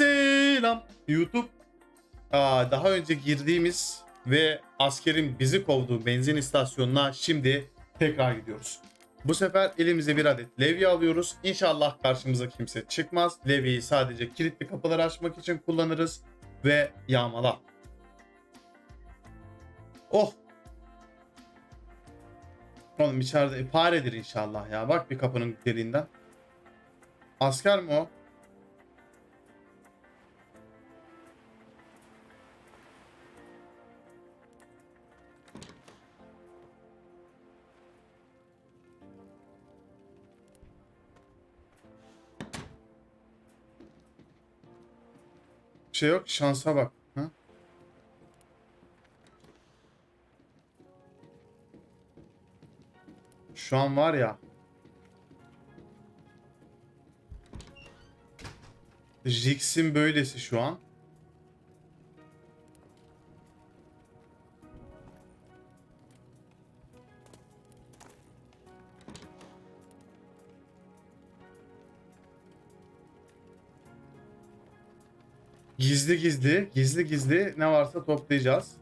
Selam YouTube. Aa, daha önce girdiğimiz ve askerin bizi kovduğu benzin istasyonuna şimdi tekrar gidiyoruz. Bu sefer elimize bir adet levye alıyoruz. İnşallah karşımıza kimse çıkmaz. Levyeyi sadece kilitli kapıları açmak için kullanırız ve yağmala. Oh. Oğlum içeride faredir inşallah ya. Bak bir kapının deliğinden. Asker mi o? Bir şey yok. Şansa bak. Ha? Şu an var ya. Jix'in böylesi şu an. Gizli gizli, gizli gizli ne varsa toplayacağız.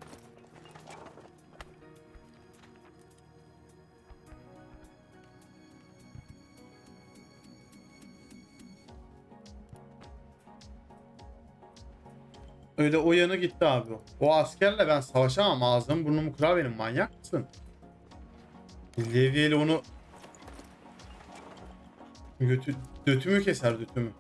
Öyle o yanı gitti abi o. Askerle ben savaşamam ağzım burnumu kırar benim manyak mısın? Levyeyle onu götü, götümü keser götümü.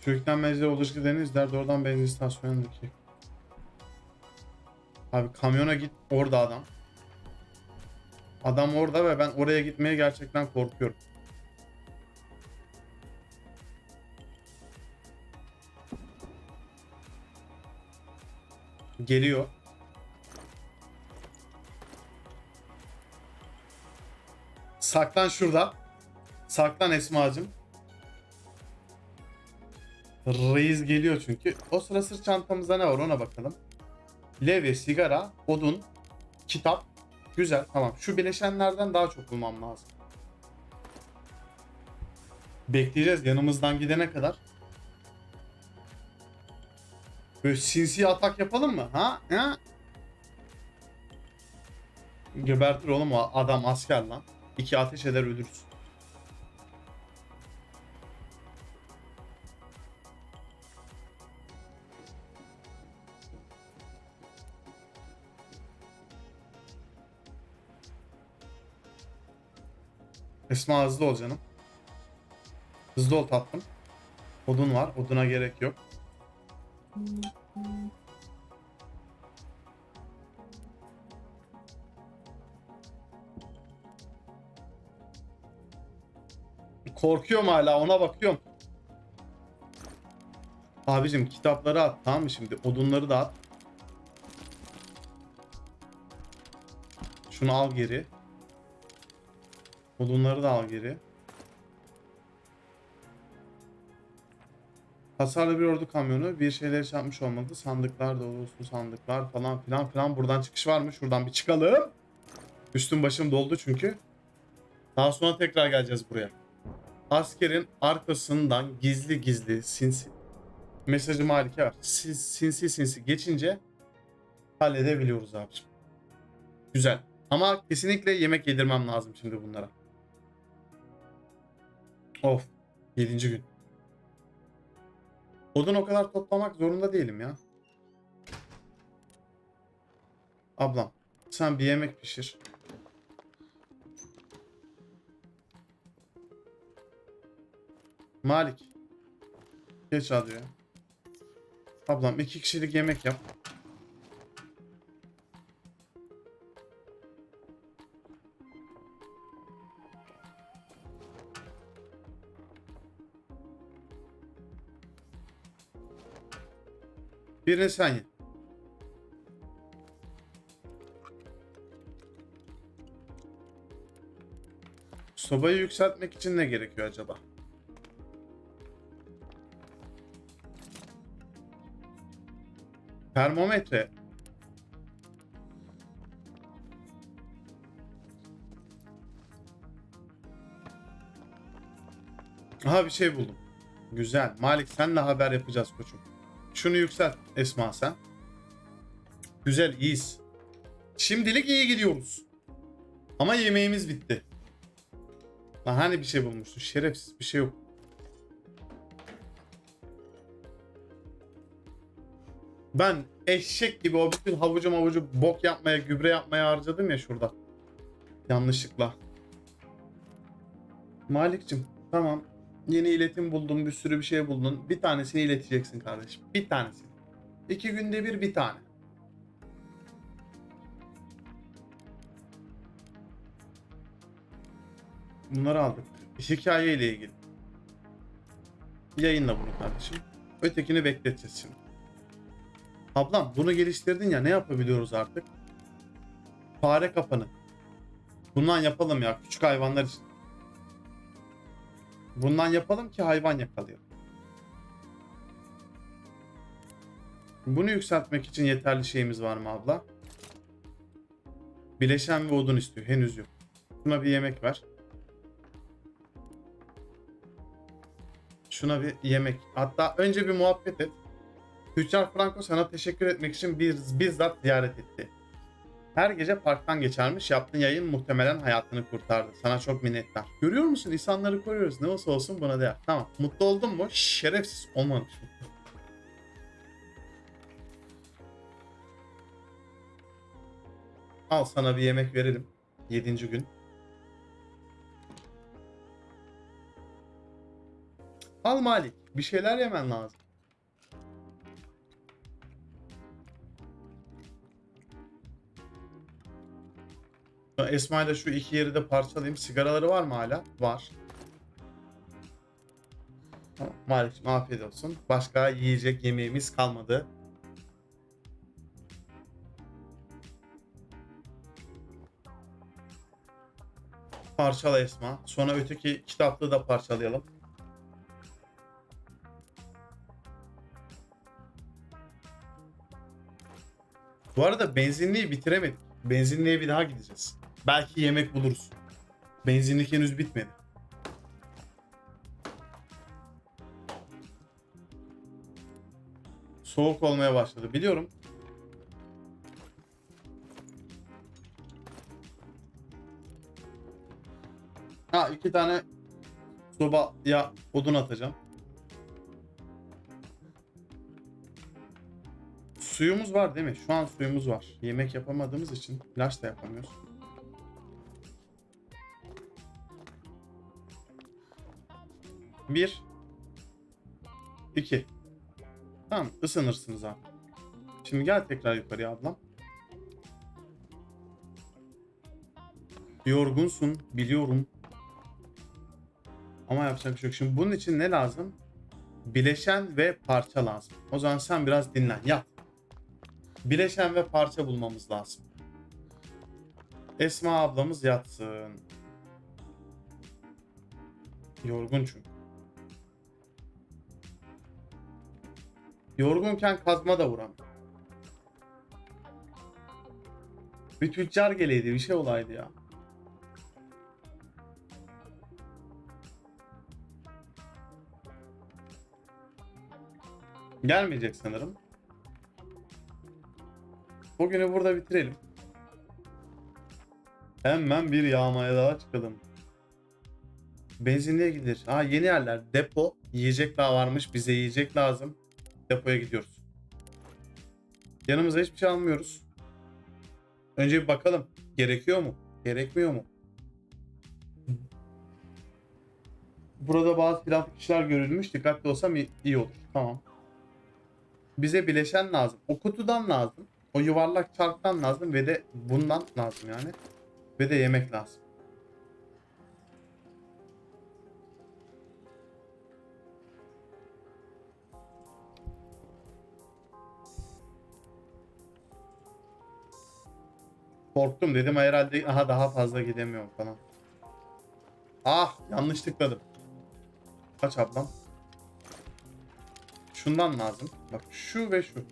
Türk'ten menzile ulaşık denizler doğrudan benzin istasyonundaki. Abi kamyona git orada adam. Adam orada ve ben oraya gitmeye gerçekten korkuyorum. Geliyor. Saklan şurada. Saklan Esma'cığım. Reis geliyor çünkü. O sıra sırt çantamızda ne var ona bakalım. Levye, sigara, odun, kitap. Güzel tamam. Şu bileşenlerden daha çok bulmam lazım. Bekleyeceğiz yanımızdan gidene kadar. Böyle sinsi atak yapalım mı? Ha? Ha? Gebertir oğlum o adam asker lan. İki ateş eder ölürüz. Esma hızlı ol canım. Hızlı ol tatlım. Odun var. Oduna gerek yok. Korkuyorum hala ona bakıyorum. Abicim kitapları at tamam mı şimdi? Odunları da at. Şunu al geri. Odunları da al geri. Hasarlı bir ordu kamyonu bir şeyler çarpmış olmalı. Sandıklar dolusu sandıklar falan filan filan. Buradan çıkış var mı? Şuradan bir çıkalım. Üstüm başım doldu çünkü. Daha sonra tekrar geleceğiz buraya. Askerin arkasından gizli gizli sinsi mesajı malike var. Siz sinsi sinsi geçince halledebiliyoruz abicim. Güzel. Ama kesinlikle yemek yedirmem lazım şimdi bunlara. Of. 7. gün. Odun o kadar toplamak zorunda değilim ya. Ablam sen bir yemek pişir. Malik. Geç hadi ya. Ablam iki kişilik yemek yap. Birini sen ye. Sobayı yükseltmek için ne gerekiyor acaba? Termometre. Aha bir şey buldum. Güzel. Malik senle haber yapacağız koçum. Şunu yükselt Esma sen. Güzel iyiyiz. Şimdilik iyi gidiyoruz. Ama yemeğimiz bitti. Lan hani bir şey bulmuştun? Şerefsiz bir şey yok. Ben eşek gibi o bütün havucu mavucu bok yapmaya, gübre yapmaya harcadım ya şurada. Yanlışlıkla. Malik'cim tamam. Yeni iletim buldun, bir sürü bir şey buldun. Bir tanesini ileteceksin kardeşim. Bir tanesini. İki günde bir bir tane. Bunları aldık. Hikaye ile ilgili. Yayınla bunu kardeşim. Ötekini bekleteceğiz şimdi. Ablam bunu geliştirdin ya ne yapabiliyoruz artık? Fare kapanı. Bundan yapalım ya küçük hayvanlar için. Bundan yapalım ki hayvan yakalayalım. Bunu yükseltmek için yeterli şeyimiz var mı abla? Bileşen ve odun istiyor. Henüz yok. Şuna bir yemek ver. Şuna bir yemek. Hatta önce bir muhabbet et. Tüccar Franco sana teşekkür etmek için bir, bizzat ziyaret etti. Her gece parktan geçermiş. Yaptığın yayın muhtemelen hayatını kurtardı. Sana çok minnettar. Görüyor musun? İnsanları koruyoruz. Ne olsa olsun buna değer. Tamam. Mutlu oldun mu? Şerefsiz olmamış. Al sana bir yemek verelim. Yedinci gün. Al Malik. Bir şeyler yemen lazım. Esma ile şu iki yeri de parçalayayım. Sigaraları var mı hala? Var. Malik'cim afiyet olsun. Başka yiyecek yemeğimiz kalmadı. Parçala Esma. Sonra öteki kitaplığı da parçalayalım. Bu arada benzinliği bitiremedik. Benzinliğe bir daha gideceğiz. Belki yemek buluruz. Benzinlik henüz bitmedi. Soğuk olmaya başladı biliyorum. Ha iki tane soba ya odun atacağım. Suyumuz var değil mi? Şu an suyumuz var. Yemek yapamadığımız için ilaç da yapamıyoruz. Bir. iki. Tamam ısınırsınız abi. Şimdi gel tekrar yukarıya ablam. Yorgunsun biliyorum. Ama yapacak bir şey yok. Şimdi bunun için ne lazım? Bileşen ve parça lazım. O zaman sen biraz dinlen. Yat. Bileşen ve parça bulmamız lazım. Esma ablamız yatsın. Yorgun çünkü. Yorgunken kazma da vuram. Bir tüccar geleydi bir şey olaydı ya. Gelmeyecek sanırım. Bugünü burada bitirelim. Hemen bir yağmaya daha çıkalım. Benzinliğe gidilir. Aa yeni yerler. Depo. Yiyecek daha varmış. Bize yiyecek lazım. Depoya gidiyoruz. Yanımıza hiçbir şey almıyoruz. Önce bir bakalım. Gerekiyor mu? Gerekmiyor mu? Burada bazı silahlı kişiler görülmüş. Dikkatli olsam iyi olur. Tamam. Bize bileşen lazım. O kutudan lazım. O yuvarlak çarktan lazım ve de bundan lazım yani. Ve de yemek lazım. Korktum dedim herhalde aha daha fazla gidemiyorum falan. Ah yanlış tıkladım. Kaç ablam? Şundan lazım. Bak şu ve şu.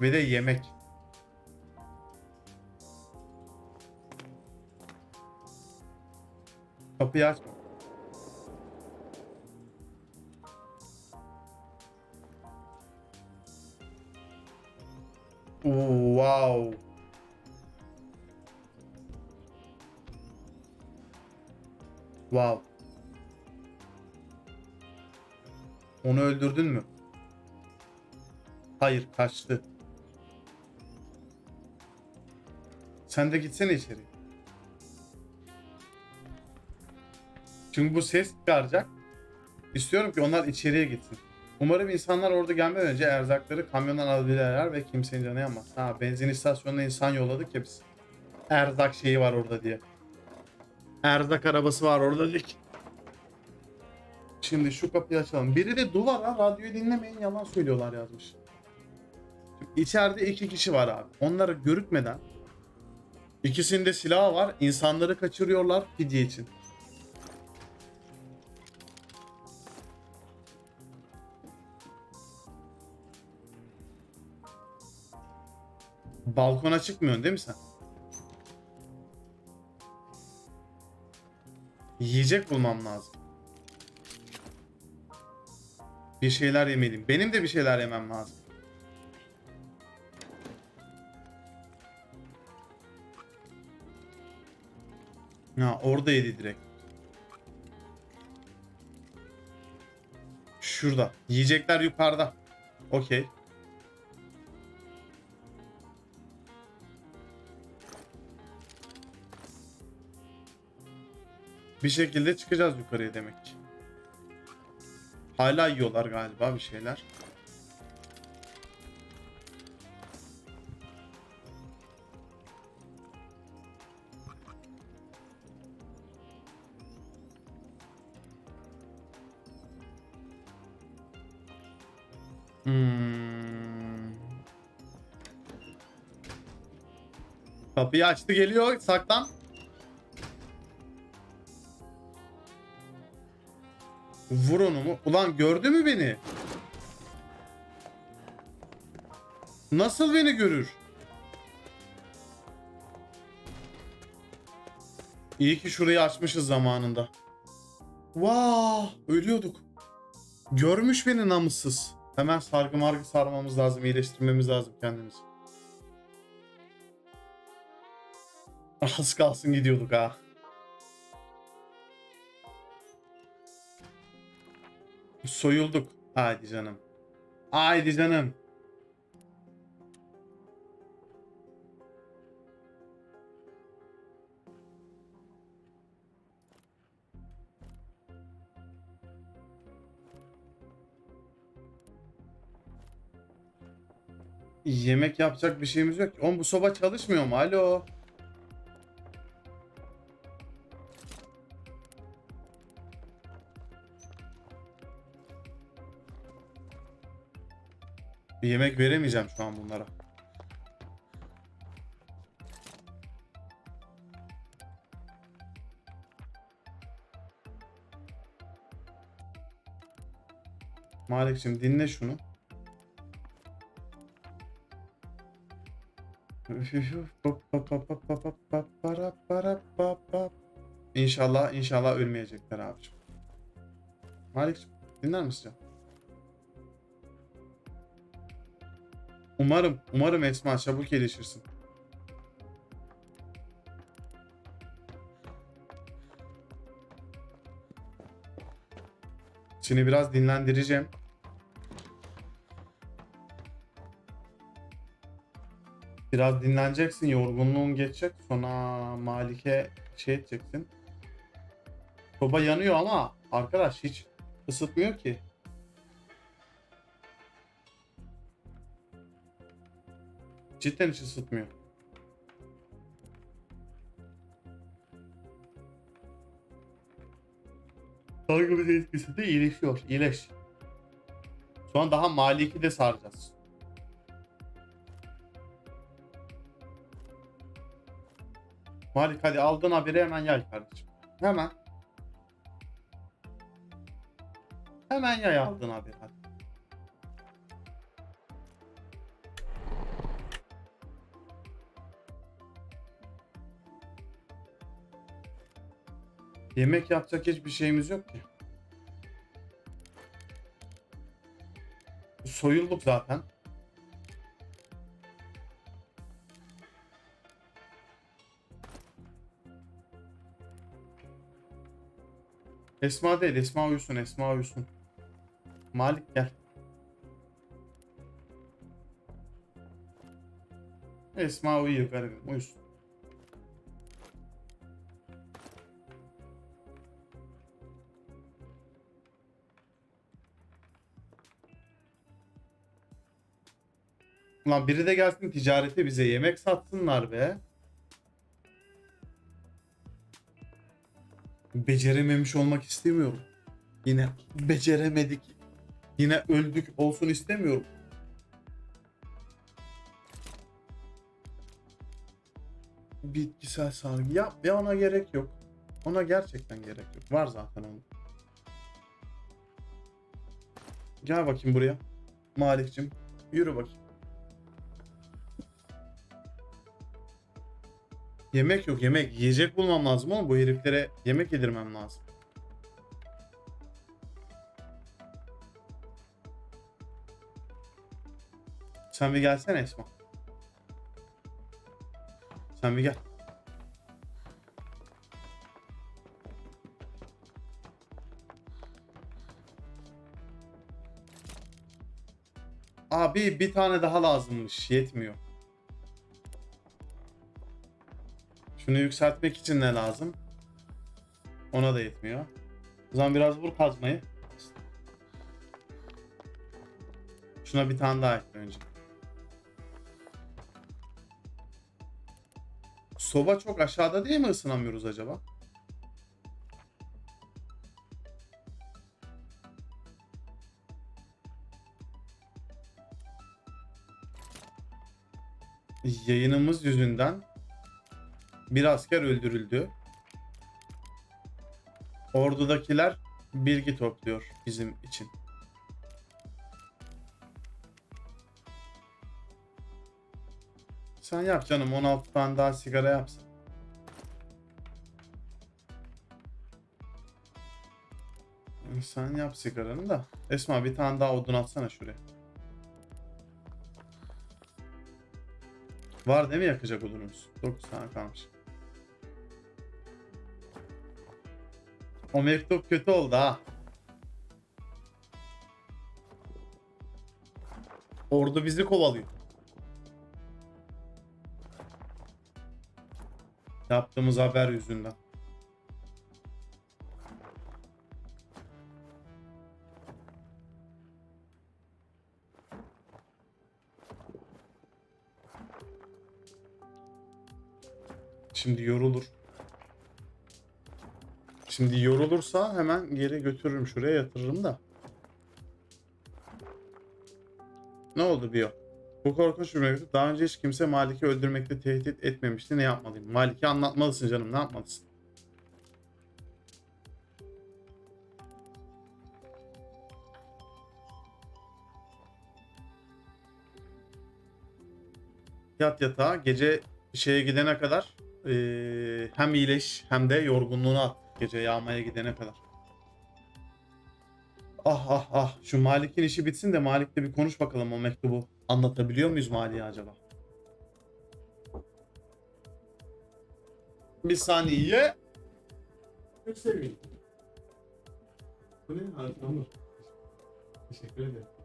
Ve de yemek. Kapıyı aç. Wow. Wow. Onu öldürdün mü? Hayır, kaçtı. Sen de gitsene içeri. Çünkü bu ses çıkaracak. İstiyorum ki onlar içeriye gitsin. Umarım insanlar orada gelmeden önce erzakları kamyondan alabilirler ve kimsenin canı yanmaz. Ha benzin istasyonuna insan yolladık ya biz. Erzak şeyi var orada diye. Erzak arabası var orada diye. Şimdi şu kapıyı açalım. Biri de duvara radyoyu dinlemeyin yalan söylüyorlar yazmış. Şimdi içeride iki kişi var abi. Onları görükmeden ikisinde silah var. İnsanları kaçırıyorlar fidye için. Balkona çıkmıyorsun değil mi sen? Yiyecek bulmam lazım. Bir şeyler yemeliyim. Benim de bir şeyler yemem lazım. Ha orada yedi direkt. Şurada. Yiyecekler yukarıda. Okey. Bir şekilde çıkacağız yukarıya demek ki. Hala yiyorlar galiba bir şeyler. Hmm. Kapıyı açtı geliyor saklan. Vur onu mu? Ulan gördü mü beni? Nasıl beni görür? İyi ki şurayı açmışız zamanında. Vaa, ölüyorduk. Görmüş beni namussuz. Hemen sargı margı sarmamız lazım, iyileştirmemiz lazım kendimizi. Az kalsın gidiyorduk ha. Soyulduk. Haydi canım. Haydi canım. Yemek yapacak bir şeyimiz yok. Oğlum bu soba çalışmıyor mu? Alo. Yemek veremeyeceğim şu an bunlara. Malik'cim dinle şunu. İnşallah inşallah ölmeyecekler abicim. Malik'cim dinler misin? canım? Umarım, umarım Esma çabuk gelişirsin. Seni biraz dinlendireceğim. Biraz dinleneceksin, yorgunluğun geçecek. Sonra Malik'e şey edeceksin. Soba yanıyor ama arkadaş hiç ısıtmıyor ki. Cidden hiç ısıtmıyor. Sargı bezi etkisi de iyileşiyor. İyileş. An daha Malik'i de saracağız. Malik hadi aldığın haberi hemen yay kardeşim. Hemen. Hemen yay aldığın haberi hadi. Yemek yapacak hiçbir şeyimiz yok ki. Soyulduk zaten. Esma değil, Esma uyusun, Esma uyusun. Malik gel. Esma uyuyor garibim, uyusun. Ulan biri de gelsin ticarete bize yemek satsınlar be. Becerememiş olmak istemiyorum. Yine beceremedik. Yine öldük olsun istemiyorum. Bitkisel sargı. Ya, ya ona gerek yok. Ona gerçekten gerek yok. Var zaten onun. Gel bakayım buraya. Malik'cim. Yürü bakayım. Yemek yok yemek. Yiyecek bulmam lazım oğlum. Bu heriflere yemek yedirmem lazım. Sen bir gelsene Esma. Sen bir gel. Abi bir tane daha lazımmış. Yetmiyor. Şunu yükseltmek için ne lazım? Ona da yetmiyor. O zaman biraz vur kazmayı. Şuna bir tane daha ekle önce. Soba çok aşağıda değil mi ısınamıyoruz acaba? Yayınımız yüzünden bir asker öldürüldü. Ordudakiler bilgi topluyor bizim için. Sen yap canım 16 tane daha sigara yapsın. Sen yap sigaranı da. Esma bir tane daha odun atsana şuraya. Var değil mi yakacak odunumuz? 9 tane kalmış. O mektup kötü oldu ha. Ordu bizi kovalıyor. Yaptığımız haber yüzünden. Şimdi yorulur. Şimdi yorulursa hemen geri götürürüm şuraya yatırırım da. Ne oldu Bio? Bu korkunç bir mektup. Daha önce hiç kimse Malik'i öldürmekle tehdit etmemişti. Ne yapmalıyım? Malik'i anlatmalısın canım. Ne yapmalısın? Yat yatağa. Gece şeye gidene kadar eee, hem iyileş hem de yorgunluğunu at. Gece yağmaya gidene kadar. Ah ah ah. Şu Malik'in işi bitsin de Malik'le bir konuş bakalım o mektubu. Anlatabiliyor muyuz Malik'e acaba? Bir saniye. Bu ne? Teşekkür ederim.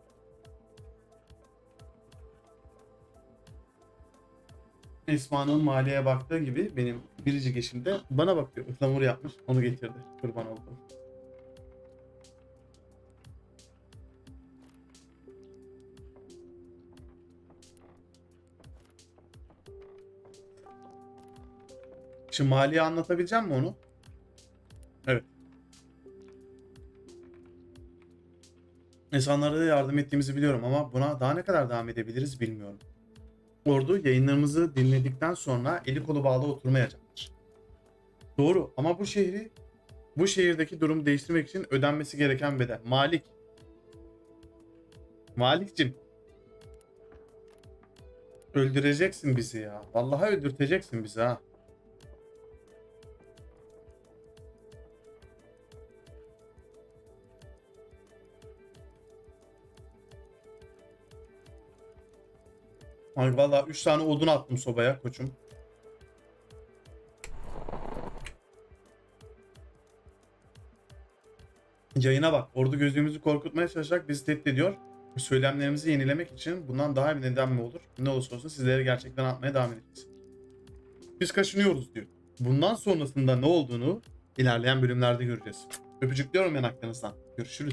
Esma'nın maliye baktığı gibi benim biricik eşim de bana bakıyor. Ihlamur yapmış. Onu getirdi. Kurban oldum. Şimdi maliye anlatabileceğim mi onu? Evet. İnsanlara da yardım ettiğimizi biliyorum ama buna daha ne kadar devam edebiliriz bilmiyorum. Ordu yayınlarımızı dinledikten sonra eli kolu bağlı oturmayacaktır. Doğru ama bu şehri bu şehirdeki durumu değiştirmek için ödenmesi gereken bedel. Malik. Malikcim. Öldüreceksin bizi ya. Vallahi öldürteceksin bizi ha. Ay valla 3 tane odun attım sobaya koçum. Yayına bak. Ordu gözümüzü korkutmaya çalışarak bizi tehdit ediyor. Söylemlerimizi yenilemek için bundan daha bir neden mi olur? Ne olursa olsun sizlere gerçekten atmaya devam edeceğiz. Biz kaşınıyoruz diyor. Bundan sonrasında ne olduğunu ilerleyen bölümlerde göreceğiz. Öpücük diyorum yanaklarınızdan. Görüşürüz.